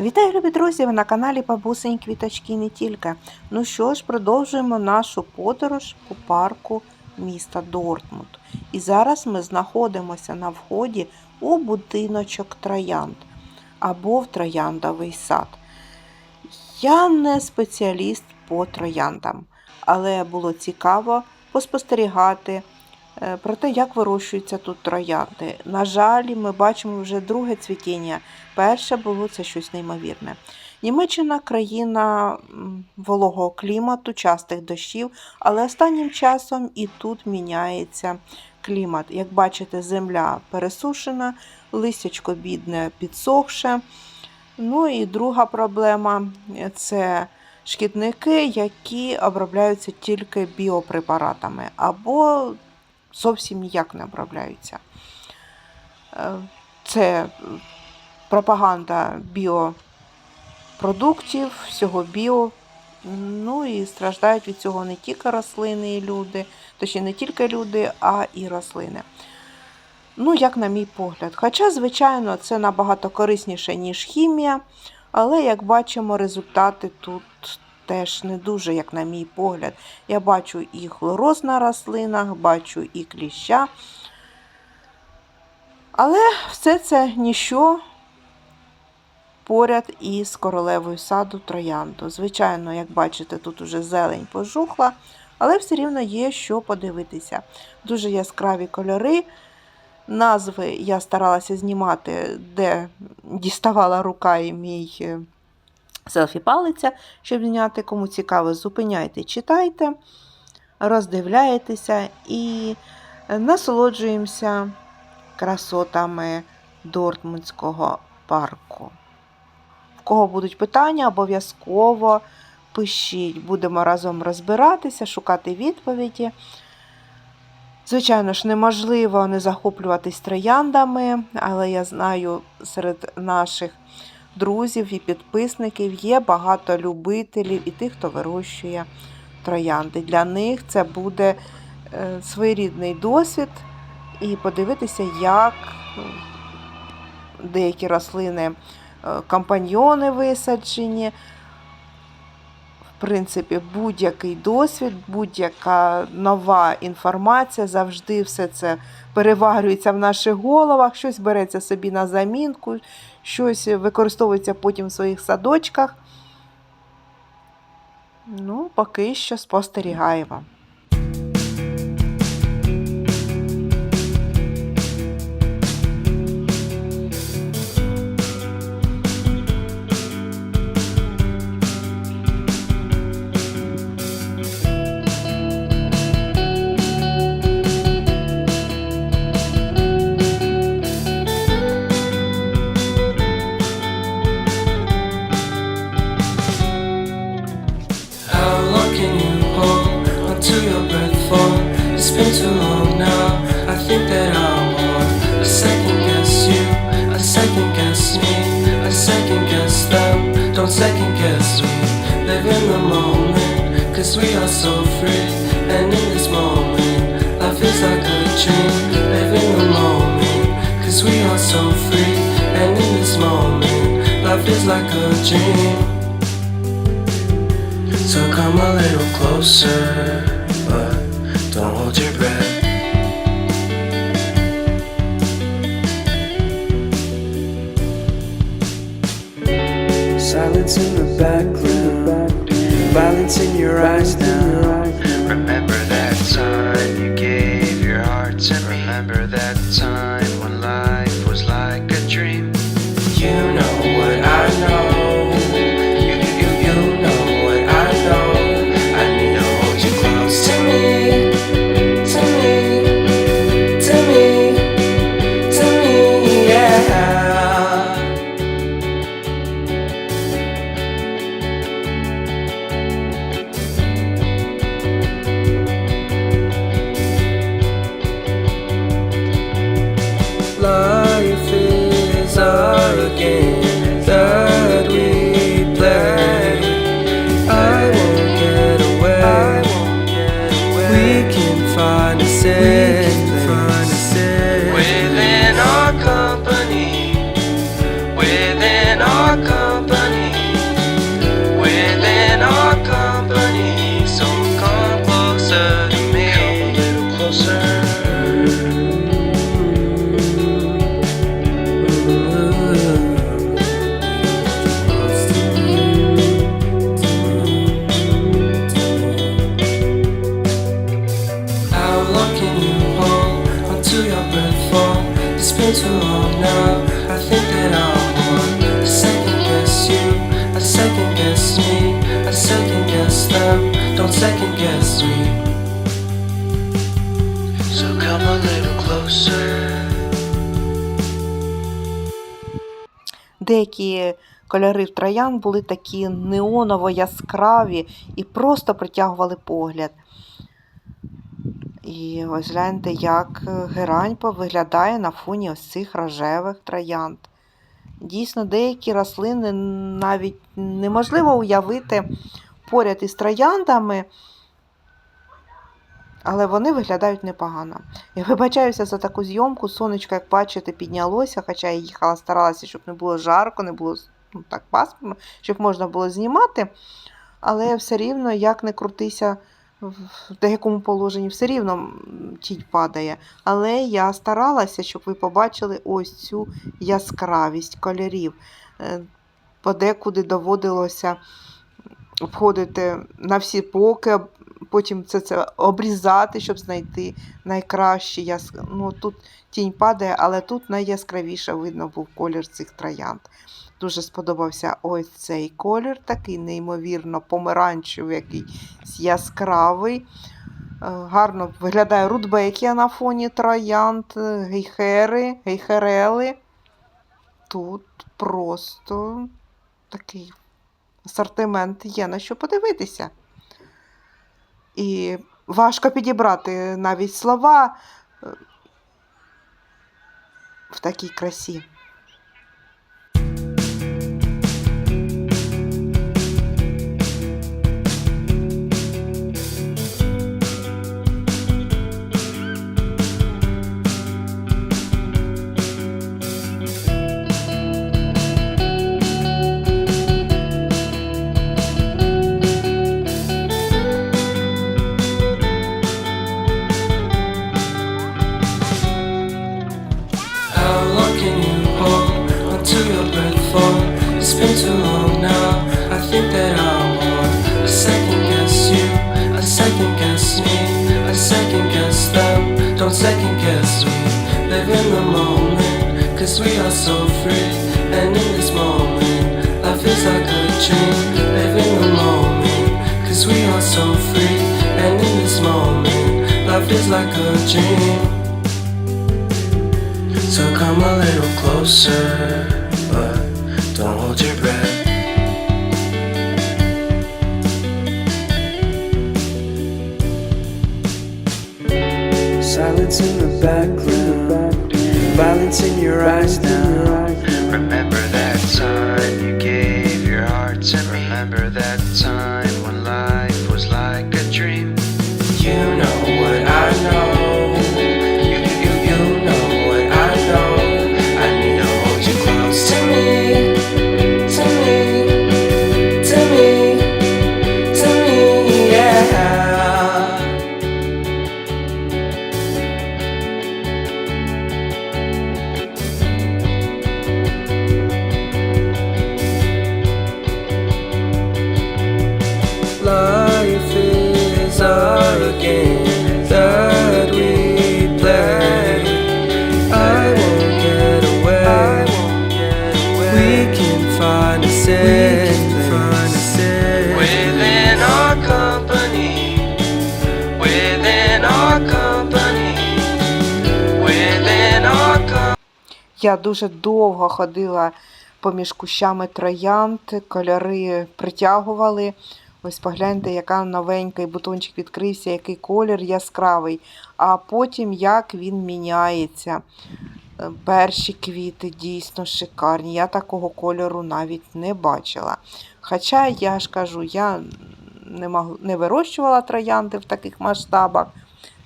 Вітаю, любі друзі! Ви на каналі Бабусині Квіточки не тільки. Ну що ж, продовжуємо нашу подорож по парку міста Дортмунд. І зараз ми знаходимося на вході у будиночок троянд або в трояндовий сад. Я не спеціаліст по трояндам, але було цікаво поспостерігати про те, як вирощуються тут троянди. На жаль, ми бачимо вже друге цвітіння. Перше було це щось неймовірне. Німеччина країна вологого клімату, частих дощів, але останнім часом і тут міняється клімат. Як бачите, земля пересушена, листячко бідне підсохше. Ну і друга проблема це шкідники, які обробляються тільки біопрепаратами або зовсім ніяк не обробляються. Е, Це пропаганда біопродуктів, всього біо. Ну і страждають від цього не тільки рослини і люди, точніше не тільки люди, а і рослини. Ну, як на мій погляд. Хоча, звичайно, це набагато корисніше, ніж хімія, але як бачимо, результати тут теж не дуже, як на мій погляд. Я бачу і хлороз на рослинах, бачу і кліща. Але все це ніщо поряд із королевою саду троянду. Звичайно, як бачите, тут уже зелень пожухла, але все рівно є що подивитися. Дуже яскраві кольори. Назви я старалася знімати, де діставала рука і мій е, селфі-палиця, щоб зняти. Кому цікаво, зупиняйте, читайте, роздивляєтеся і насолоджуємося красотами Дортмундського парку. В кого будуть питання, обов'язково пишіть. Будемо разом розбиратися, шукати відповіді. Звичайно ж, неможливо не захоплюватись трояндами, але я знаю, серед наших друзів і підписників є багато любителів і тих, хто вирощує троянди. Для них це буде е, своєрідний досвід і подивитися, як ну, деякі рослини, е, компаньйони висаджені. В принципі, будь-який досвід, будь-яка нова інформація, завжди все це переварюється в наших головах, щось береться собі на замінку, щось використовується потім в своїх садочках. Ну, поки що спостерігаємо. We are so free. And in this moment, life is like a dream. Live in the moment, cause we are so free. And in this moment, life is like a dream. So come a little closer, but don't hold your breath. Silence in the background, violence in your eyes now. Remember that time you gave your heart to me. Remember that company. Within our company. So come closer to me. Come a little closer. How long can you hold until your breath falls? It's been too long now. Second guess me. So come a little closer. Деякі кольори в троян були такі неоново яскраві і просто притягували погляд. І ось гляньте, як герань виглядає на фоні ось цих рожевих троянд. Дійсно, деякі рослини навіть неможливо уявити поряд із трояндами, але вони виглядають непогано. Я вибачаюся за таку зйомку. Сонечко, як бачите, піднялося, хоча я їхала, старалася, щоб не було жарко, не було ну, так пасмурно, щоб можна було знімати. Але все рівно, як не крутися в деякому положенні, все рівно тінь падає. Але я старалася, щоб ви побачили ось цю яскравість кольорів. Е, Подекуди доводилося обходити на всі боки, потім це, це обрізати, щоб знайти найкраще. Яс... Ну, тут тінь падає, але тут найяскравіше видно був колір цих троянд. Дуже сподобався ось цей колір, такий неймовірно помаранчевий, якийсь яскравий. Е, Гарно виглядає рудбекія на фоні троянд, е, гейхери, гейхерели. Тут просто такий асортимент є на що подивитися. І важко підібрати навіть слова е, в такій красі. Live in the moment, cause we are so free. And in this moment, life is like a dream. So come a little closer, but don't hold your breath. Silence in the background, violence in your eyes now. Remember that time Я дуже довго ходила поміж кущами троянд, кольори притягували. Ось погляньте, яка новенький бутончик відкрився, який колір яскравий. А потім як він міняється. Е, Перші квіти дійсно шикарні. Я такого кольору навіть не бачила. Хоча я ж кажу, я не, мог, не вирощувала троянди в таких масштабах.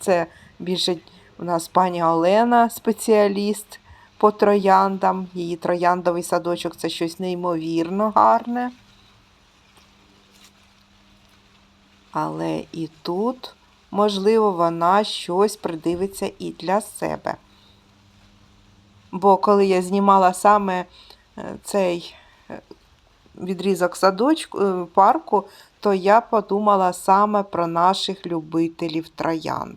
Це більше у нас пані Олена, спеціаліст по трояндам. Її трояндовий садочок це щось неймовірно гарне. Але і тут, можливо, вона щось придивиться і для себе. Бо коли я знімала саме е, цей е, відрізок садочку, е, парку, то я подумала саме про наших любителів троянд.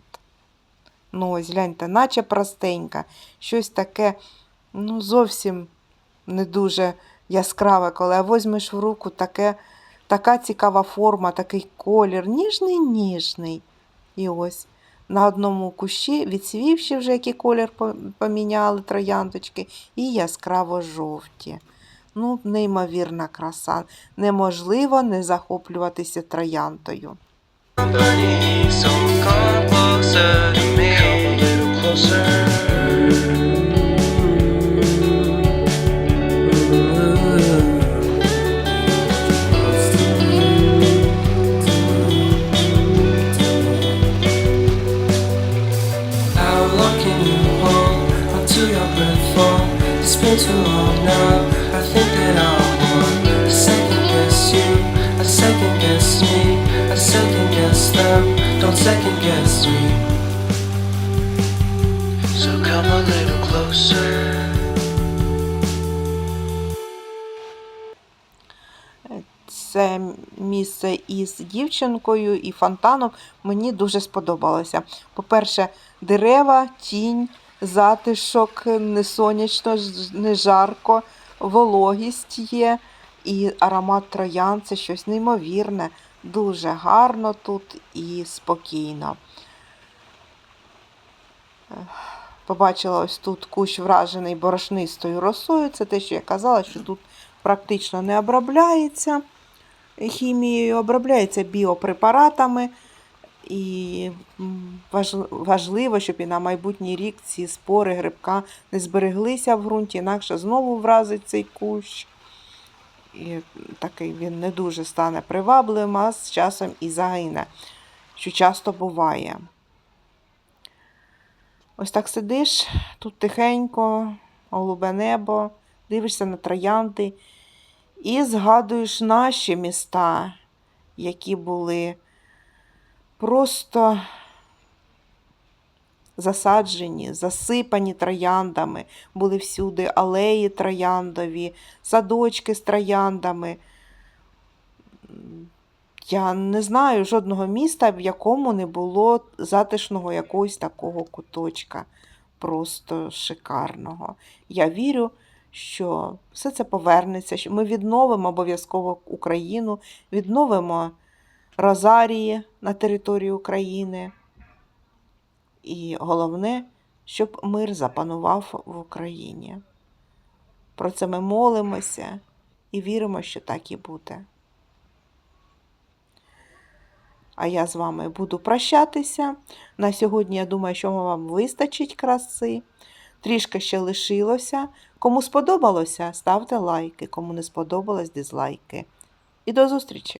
Ну, ось гляньте, наче простенька, щось таке ну, зовсім не дуже яскраве, коли возьмеш в руку таке, така цікава форма, такий колір, ніжний, ніжний. І ось на одному кущі, відсвівши вже який колір поміняли трояндочки, і яскраво жовті. Ну, неймовірна краса. Неможливо не захоплюватися трояндою. Closer to me. Come a little closer. Це місце із дівчинкою і фонтаном мені дуже сподобалося. По-перше, дерева, тінь, затишок, не сонячно, не жарко, вологість є і аромат троян це щось неймовірне. Дуже гарно тут і спокійно. Побачила ось тут кущ вражений борошнистою росою. Це те, що я казала, що тут практично не обробляється хімією, обробляється біопрепаратами. І важливо, щоб і на майбутній рік ці спори грибка не збереглися в ґрунті, інакше знову вразить цей кущ. І такий він не дуже стане привабливим, а з часом і загине, що часто буває. Ось так сидиш, тут тихенько, голубе небо, дивишся на троянди і згадуєш наші міста, які були просто засаджені, засипані трояндами, були всюди алеї трояндові, садочки з трояндами. Я не знаю жодного міста, в якому не було затишного якогось такого куточка, просто шикарного. Я вірю, що все це повернеться, що ми відновимо обов'язково Україну, відновимо Розарії на території України. І головне, щоб мир запанував в Україні. Про це ми молимося і віримо, що так і буде. А я з вами буду прощатися. На сьогодні, я думаю, що вам вистачить краси. Трішки ще лишилося. Кому сподобалося, ставте лайки, кому не сподобалось, дизлайки. І до зустрічі!